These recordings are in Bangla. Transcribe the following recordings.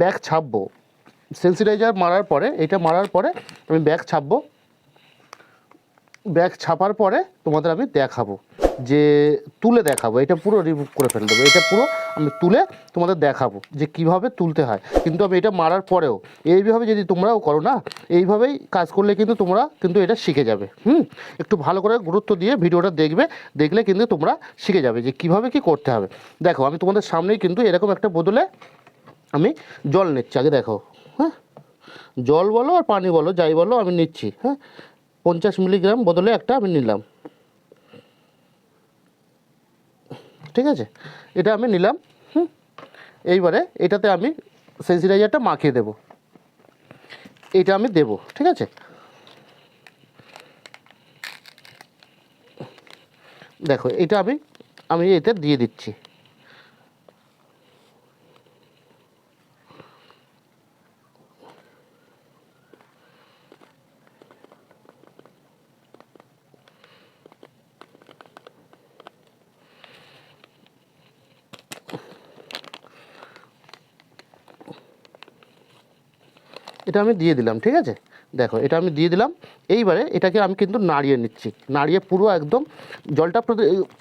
ব্যাগ ছাপবো। সেন্সিটাইজার মারার পরে, এটা মারার পরে আমি ব্যাগ ছাপবো। ব্যাগ ছাপার পরে তোমাদের আমি দেখাবো। যে তুলে দেখাবো, এটা পুরো রিমুভ করে ফেলে দেবো। এটা পুরো আমি তুলে তোমাদের দেখাবো যে কীভাবে তুলতে হয়। কিন্তু আমি এটা মারার পরেও, এইভাবে যদি তোমরাও করো না, এইভাবেই কাজ করলে কিন্তু তোমরা কিন্তু এটা শিখে যাবে। হুম? একটু ভালো করে গুরুত্ব দিয়ে ভিডিওটা দেখবে, দেখলে কিন্তু তোমরা শিখে যাবে যে কীভাবে কি করতে হবে। দেখো, আমি তোমাদের সামনেই কিন্তু এরকম একটা বদলে আমি জল নিচ্ছি, আগে দেখো হ্যাঁ? জল বলো আর পানি বলো, যাই বলো, আমি নিচ্ছি হ্যাঁ? পঞ্চাশ মিলিগ্রাম বদলে একটা আমি নিলাম। ঠিক আছে? এটা আমি নিলাম, হুম? এইবারে এটাতে আমি সেন্সিটাইজারটা মাখিয়ে দেব। এটা আমি দেব, ঠিক আছে? দেখো, এটা আমি আমি এতে দিয়ে দিচ্ছি। এটা আমি দিয়ে দিলাম, ঠিক আছে? দেখো, এটা আমি দিয়ে দিলাম। এইবারে এটাকে আমি কিন্তু নাড়িয়ে নিচ্ছি। নাড়িয়ে পুরো একদম জলটা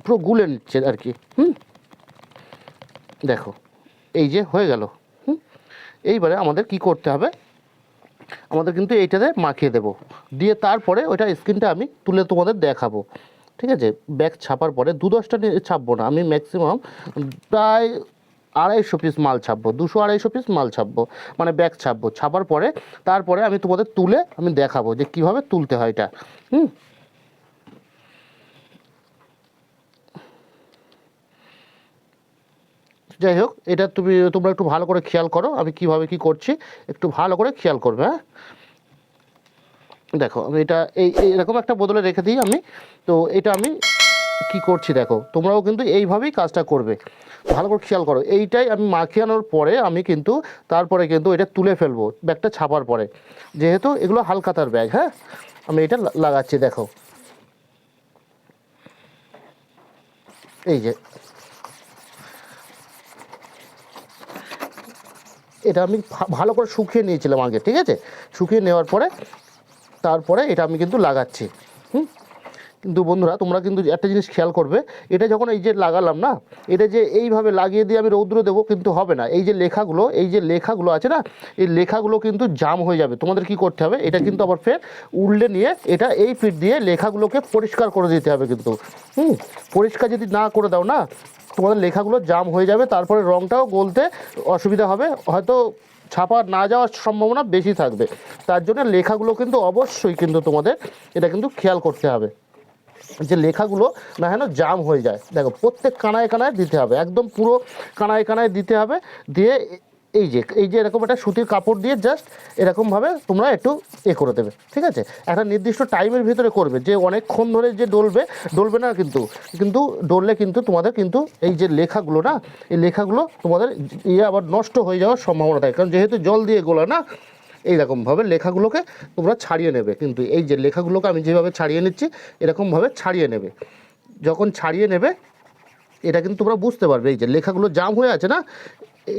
পুরো গুলে নিচ্ছে আর কি। হুম? দেখো, এই যে হয়ে গেল। হুম? এইবারে আমাদের কি করতে হবে? আমাদের কিন্তু এইটাতে মাখিয়ে দেবো। দিয়ে তারপরে ওইটা স্কিনটা আমি তুলে তোমাদের দেখাবো। ঠিক আছে? ব্যাগ ছাপার পরে দু দশটা ছাপবো না। আমি ম্যাক্সিমাম প্রায় আড়াইশো পিস মাল ছাপবো, দুশো আড়াইশো পিস মাল ছাপবো মানে ব্যাগ ছাপবো। ছাপার পরে তারপরে আমি তোমাদের তুলে আমি দেখাবো যে কীভাবে তুলতে হয় এটা। হুম? যাই হোক, এটা তুমি, তোমরা একটু ভালো করে খেয়াল করো, আমি কীভাবে কি করছি, একটু ভালো করে খেয়াল করবে হ্যাঁ? দেখো, আমি এটা এই, এরকম একটা বদলে রেখে দিই আমি। তো এটা আমি কি করছি দেখো? তোমরাও কিন্তু এইভাবেই কাজটা করবে। ভালো করে খেয়াল করো, এইটাই আমি মাখিয়ানোর পরে আমি কিন্তু তারপরে কিন্তু এটা তুলে ফেলব, ব্যাগটা ছাপার পরে। যেহেতু এগুলো হালকাতার ব্যাগ হ্যাঁ? আমি এটা লাগাচ্ছি, দেখো। এই যে। এটা আমি ভালো করে শুকিয়ে নিয়েছিলাম আগে, ঠিক আছে? শুকিয়ে নেওয়ার পরে, তারপরে এটা আমি কিন্তু লাগাচ্ছি, হুম? কিন্তু বন্ধুরা, তোমরা কিন্তু একটা জিনিস খেয়াল করবে, এটা যখন এই যে লাগালাম না, এটা যে এইভাবে লাগিয়ে দিয়ে আমি রৌদ্র দেবো কিন্তু হবে না। এই যে লেখাগুলো, এই যে লেখাগুলো আছে না, এই লেখাগুলো কিন্তু জাম হয়ে যাবে। তোমাদের কি করতে হবে, এটা কিন্তু আবার ফের উল্লে নিয়ে এটা এই ফিট দিয়ে লেখাগুলোকে পরিষ্কার করে দিতে হবে কিন্তু। হুম, পরিষ্কার যদি না করে দাও না, তোমাদের লেখাগুলো জাম হয়ে যাবে, তারপরে রঙটাও গলতে অসুবিধা হবে। হয়তো ছাপা না যাওয়ার সম্ভাবনা বেশি থাকবে। তার জন্য লেখাগুলো কিন্তু অবশ্যই কিন্তু তোমাদের, এটা কিন্তু খেয়াল করতে হবে। যে লেখাগুলো না হেন জাম হয়ে যায়। দেখো, প্রত্যেক কানায় কানায় দিতে হবে, একদম পুরো কানায় কানায় দিতে হবে। দিয়ে এই যে এই যে এরকম একটা সুতির কাপড় দিয়ে জাস্ট এরকমভাবে তোমরা একটু এ করে দেবে, ঠিক আছে? একটা নির্দিষ্ট টাইমের ভিতরে করবে, যে অনেকক্ষণ ধরে যে ডলবে ডলবে না কিন্তু কিন্তু ডললে কিন্তু তোমাদের কিন্তু এই যে লেখাগুলো না, এই লেখাগুলো তোমাদের ইয়ে আবার নষ্ট হয়ে যাওয়ার সম্ভাবনা থাকে। কারণ যেহেতু জল দিয়ে গোলা না এইরকমভাবে লেখাগুলোকে তোমরা ছাড়িয়ে নেবে। কিন্তু এই যে লেখাগুলোকে আমি যেভাবে ছাড়িয়ে নিচ্ছি, এরকমভাবে ছাড়িয়ে নেবে। যখন ছাড়িয়ে নেবে, এটা কিন্তু তোমরা বুঝতে পারবে। এই যে লেখাগুলো জাম হয়ে আছে না,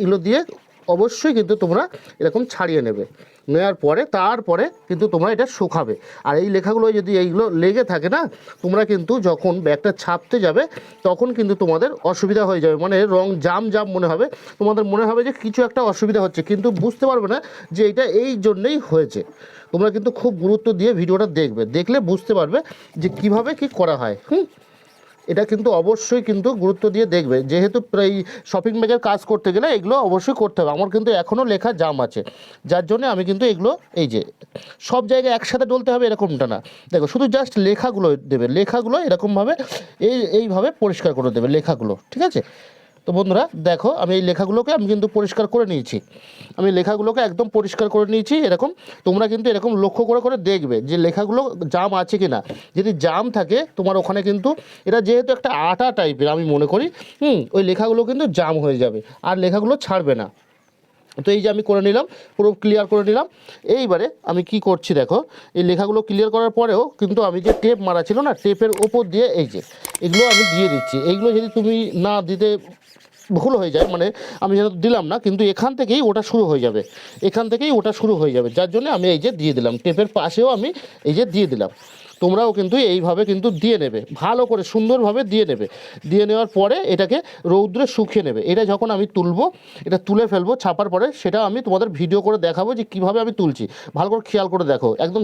এগুলো দিয়ে অবশ্যই কিন্তু তোমরা এরকম ছাড়িয়ে নেবে। নেওয়ার পরে, তারপরে কিন্তু তোমরা এটা শুকাবে। আর এই লেখাগুলো যদি এইগুলো লেগে থাকে না, তোমরা কিন্তু যখন ব্যাগটা ছাপতে যাবে, তখন কিন্তু তোমাদের অসুবিধা হয়ে যাবে। মানে রং জাম জাম মনে হবে। তোমাদের মনে হবে যে কিছু একটা অসুবিধা হচ্ছে, কিন্তু বুঝতে পারবে না যে এটা এই জন্যেই হয়েছে। তোমরা কিন্তু খুব গুরুত্ব দিয়ে ভিডিওটা দেখবে। দেখলে বুঝতে পারবে যে কীভাবে কি করা হয়। হুম? এটা কিন্তু অবশ্যই কিন্তু গুরুত্ব দিয়ে দেখবে। যেহেতু এই শপিং ব্যাগের কাজ করতে গেলে এগুলো অবশ্যই করতে হবে। আমার কিন্তু এখনও লেখা জাম আছে। যার জন্য আমি কিন্তু এগুলো, এই যে, সব জায়গায় একসাথে ডলতে হবে এরকমটা না। দেখো, শুধু জাস্ট লেখাগুলো দেবে। লেখাগুলো এরকমভাবে, এই, এইভাবে পরিষ্কার করে দেবে লেখাগুলো, ঠিক আছে? তো বন্ধুরা, দেখো, আমি এই লেখাগুলোকে আমি কিন্তু পরিষ্কার করে নিয়েছি। আমি লেখাগুলোকে একদম পরিষ্কার করে নিয়েছি, এরকম তোমরা কিন্তু এরকম লক্ষ্য করে করে দেখবে যে লেখাগুলো জাম আছে কি না যদি জাম থাকে, তোমার ওখানে কিন্তু এটা যেহেতু একটা আটা টাইপের আমি মনে করি, হুম, ওই লেখাগুলো কিন্তু জাম হয়ে যাবে, আর লেখাগুলো ছাড়বে না। তো এই যে আমি করে নিলাম, পুরো ক্লিয়ার করে নিলাম। এইবারে আমি কি করছি দেখো, এই লেখাগুলো ক্লিয়ার করার পরেও কিন্তু আমি যে টেপ মারা ছিল না টেপের ওপর দিয়ে এই যে, এগুলো আমি দিয়ে দিচ্ছি। এইগুলো যদি তুমি না দিতে ভুল হয়ে যায় মানে আমি যেন দিলাম না, কিন্তু এখান থেকেই ওটা শুরু হয়ে যাবে। এখান থেকেই ওটা শুরু হয়ে যাবে, যার জন্য আমি এই যে দিয়ে দিলাম, টেপের পাশেও আমি এই যে দিয়ে দিলাম। তোমরাও কিন্তু এইভাবে কিন্তু দিয়ে নেবে, ভালো করে সুন্দরভাবে দিয়ে নেবে। দিয়ে নেওয়ার পরে এটাকে রৌদ্রে শুকিয়ে নেবে। এটা যখন আমি তুলবো, এটা তুলে ফেলব, ছাপার পরে সেটা আমি তোমাদের ভিডিও করে দেখাবো যে কীভাবে আমি তুলছি। ভালো করে খেয়াল করে দেখো, একদম